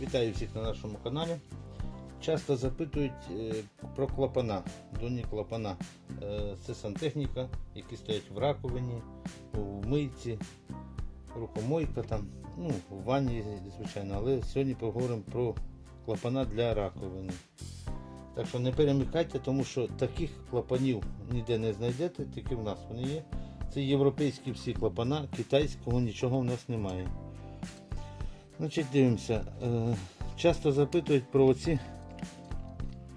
Вітаю всіх на нашому каналі. Часто запитують е, про клапана, донні клапана. Е, Це сантехніка, які стоять в раковині, в мийці, рукомойка там, ну, в ванні, звичайно, але сьогодні поговоримо про клапана для раковини. Так що не перемикайте, тому що таких клапанів ніде не знайдете, тільки в нас вони є. Це європейські всі клапана, китайського нічого в нас немає. Значить, дивимося. Е, Часто запитують про оці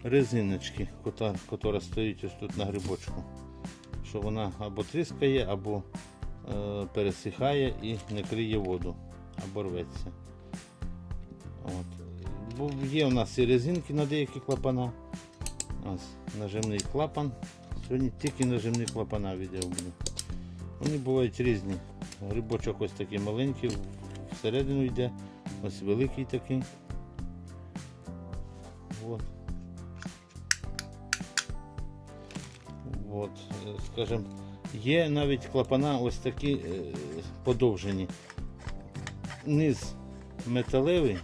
резиночки, котра стоїть ось тут на грибочку. Що вона або тріскає, або е, пересихає і не криє воду, або рветься. От. Є у нас і резинки на деякі клапана. Ось нажимний клапан. Сьогодні тільки нажимні клапана відео буде. Вони бувають різні. Грибочок ось такий маленький, всередину йде, ось великий такий. От. От, е, скажем, є навіть клапана ось такі е, подовжені. Низ металевий.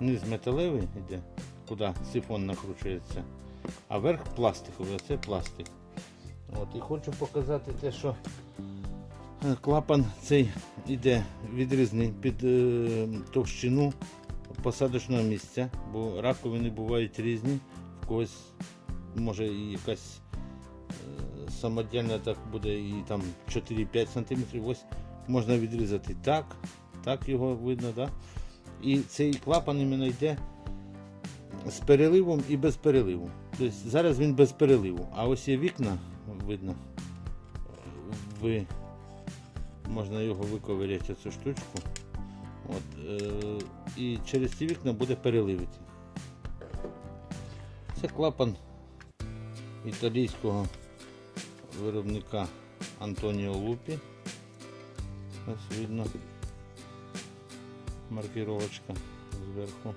Низ металевий йде, куди сифон накручується, а верх пластиковий, це пластик. От, і хочу показати те, що е, клапан цей йде відрізний під е, товщину посадочного місця, бо раковини бувають різні, в когось може і якась е, самодільна так буде і там 4-5 см. Ось можна відрізати так, так його видно, да? І цей клапан іменно йде з переливом і без переливу. Тобто зараз він без переливу, а ось є вікна, видно, ви, можна його виковиряти цю штучку. От, е, і через ці вікна буде переливити. Це клапан італійського виробника Антоніо Лупі. Ось видно маркировочка зверху.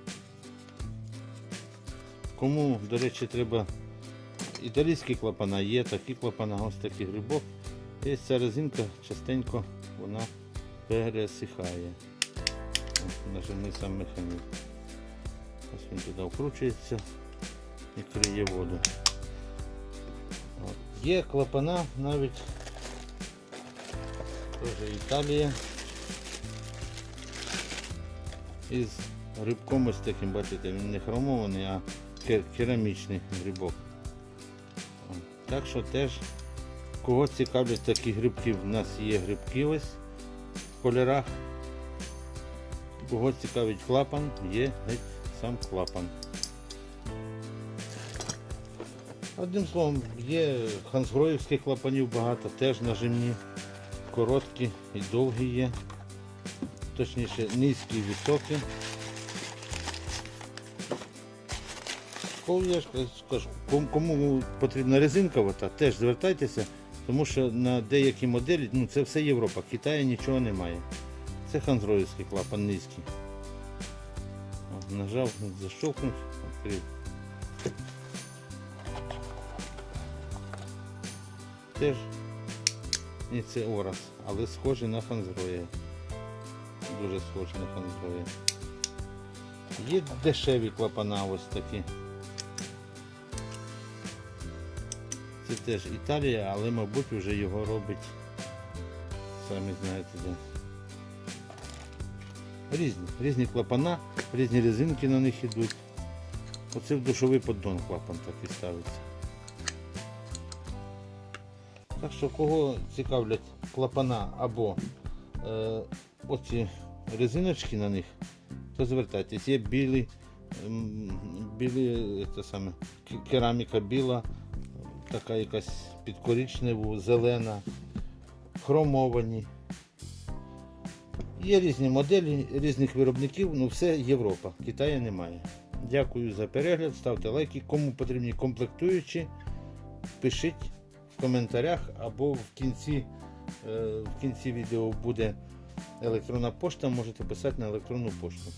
Кому, до речі, треба італійські клапана, є такі клапана, ось такий грибок. І ця резинка частенько вона пересихає. Нажимний сам механізм. Ось він туди вкручується і криє воду. От. Є клапана навіть теж Італія. Із грибком ось таким, бачите, він не хромований, а керамічний грибок. Так що теж кого цікавлять такі грибки, в нас є грибки ось в кольорах. Кого цікавить клапан, є сам клапан. Одним словом, є хансгроївських клапанів багато, теж нажимні, короткі і довгі є. Точніше, низькі і високі. Кому я ж скажу, кому- потрібна резинкова, та теж звертайтеся, тому що на деякі моделі, ну це все Європа, Китаю нічого немає. Це ханзроївський клапан низький. От, Нажав, защелкнув, відкрив. Теж і це Орас, але схожий на ханзроя. Дуже схожий на ханзроя. Є дешеві клапана ось такі. Це теж Італія, але мабуть вже його робить. Самі знаєте де. Різні, різні клапана, різні резинки на них йдуть. Оце в душовий поддон клапан такий ставиться. Так що кого цікавлять клапана або е, оці резиночки на них, то звертайтесь. Є білі, ем, білі це саме, кераміка біла, така якась під коричневу, зелена, хромовані. Є різні моделі різних виробників, ну все Європа, Китаю немає. Дякую за перегляд, ставте лайки. Кому потрібні комплектуючі, пишіть в коментарях або в кінці, е, в кінці відео буде електронна пошта, можете писати на електронну пошту.